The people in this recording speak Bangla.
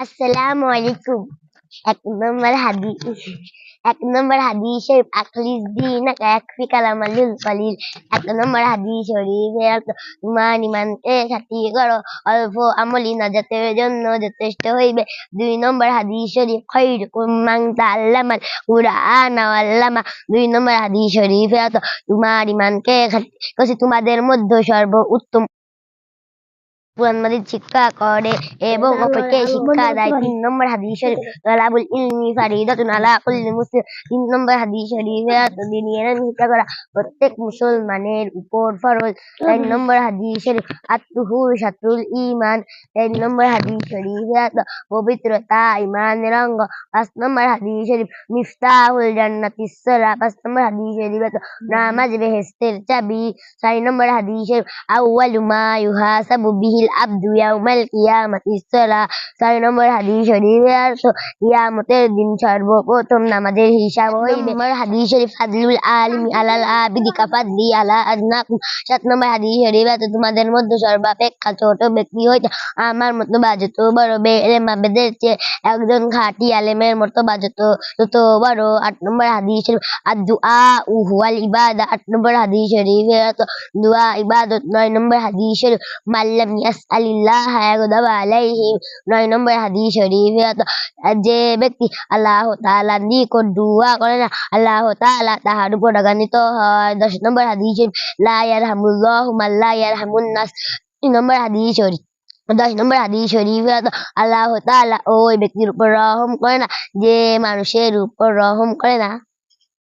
আসসালামু আলাইকুম এক নম্বর হাদিস, এক নম্বর হাদিস শরীফ আখলিস দিনাক ইয়াকফিকা আমালুল কলিল। এক নম্বর হাদিস, শরীফের অর্থ তোমার ইমানকে খাঁটি করো। অল্প আমলি নাজাতের জন্য যথেষ্ট হইবে। দুই নম্বর হাদিস, শরীফ খায়রুকুম মান তাআল্লামাল কুরআন আল্লামা। দুই নম্বর হাদিস, শরীফের অর্থ তোমার ইমানকে খাঁটি তোমাদের মধ্যে সর্ব উত্তম কোরআন মাজিদ শিক্ষা করে এবং অপরকে শিক্ষা দেয়। তিন নম্বর হাদিস শরীফ তালাবুল ইলমি ফারিদাতুন আলা কুল্লি মুসলিম। তিন নম্বর হাদিস শরীফে দিনী এলেম শিক্ষা করা প্রত্যেক মুসলমানের উপর ফরজ। চার নম্বর হাদিস শরীফ আত্মহুর শাতুল ইমান এক নম্বর হাদিস শরীফে পবিত্রতা ইমানের অঙ্গ। পাঁচ নম্বর হাদিস শরীফ মিফতাহুল জান্নাতিস সালাহ পাঁচ নম্বর হাদিস শরীফ নামাজ বেহেশতের চাবি। ছয় নম্বর হাদিস শরীফ আউয়ালু মা ইউহাসাবু বিহিল ছয় নম্বর হাদিস অর্থ কিয়ামতের দিন সর্বপ্রথম নামাজের হিসাব হইবে। নম্বর হাদিস শরীফ ফাদলুল আলিমি আলাল আবিদি কাফাদলি আলা আদনাকুম সাত নম্বর হাদিস শরীফ তোমাদের মধ্যে সর্বাপেক্ষা ছোট ব্যক্তি হইতে আমার মতো বা যত বড় বেলেম আবেদের চেয়ে একজন খাঁটি আলেমের মতো বা যত যত বড়। আট নম্বর হাদিস শরীফ আর দুআ উহুয়াল ইবাদা। আট নম্বর হাদিস শরীফ দুআ ইবাদত। নয় নম্বর হাদিস শরীফ মাল্লাম ইয়াসআলিল্লাহ ইয়াগদাব আলাইহি নয় নম্বর হাদিস শরীফ যে ব্যক্তি আল্লাহ তাআলা নিকট দোয়া করে না আল্লাহ তাআলা তাহার উপর রাগান্বিত হয় দশ নম্বর হাদিস শরীফ লা ইয়ারহামুল্লাহু মান লা ইয়ারহামুন নাস নম্বর হাদিস শরীফ দশ নম্বর হাদিস শরীফ আল্লাহ তাআলা ওই ব্যক্তির উপর রহম করে না যে মানুষের উপর রহম করে না